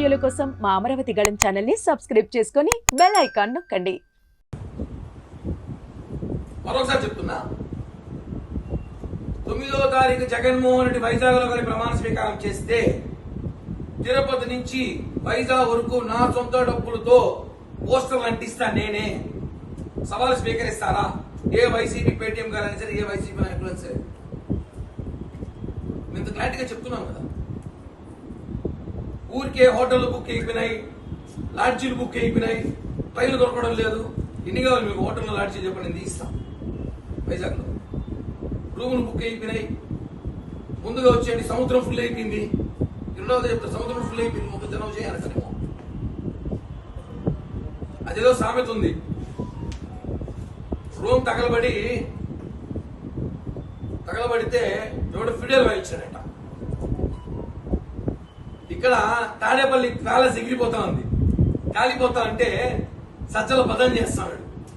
వీడియోల కోసం మా అమరావతి గళం ఛానల్ని సబ్స్క్రైబ్ చేసుకొని బెల్ ఐకాన్ నొక్కండి. మరోసారి చెప్తున్నా. తొమ్మిదో తారీఖు జగన్మోహన్ రెడ్డి వైజాగ్లో కానీ ప్రమాణ స్వీకారం చేస్తే తిరుపతి నుంచి వైజాగ్ వరకు నా సొంత డబ్బులతో పోస్టర్లు అంటిస్తా నేనే. సవాలు స్వీకరిస్తారా? ఏ వైసీపీ పేటీఎం గారైనా సరే ఏ వైసీపీ నాయకులైనా సరే. మేము ఇంత క్లారిటీగా చెప్తున్నాం కదా. ఊరికే హోటల్ బుక్ అయిపోయినాయి లాడ్జీలు బుక్ అయిపోయినాయి ట్రైన్లు దొరకడం లేదు. ఎన్ని కావాలి మీకు హోటల్లో లాడ్జీ చెప్పండి నేను తీస్తాం. వైజాగ్లో. రూములు బుక్ అయిపోయినాయి. ముందుగా వచ్చేయండి సముద్రం ఫుల్ అయిపోయింది. రెండవది చెప్తే సముద్రం ఫుల్ అయిపోయింది. ముందు జనం చేయాలి అదేదో సామెత ఉంది. రూమ్ తగలబడి తగలబడితే ఎవడో ఫిడేల్ వాయించాడట ఇక్కడ తాడేపల్లి ప్యాలెస్ ఎగిరిపోతా ఉంది. కాలిపోతా అంటే సజ్జల బదం చేస్తాడు.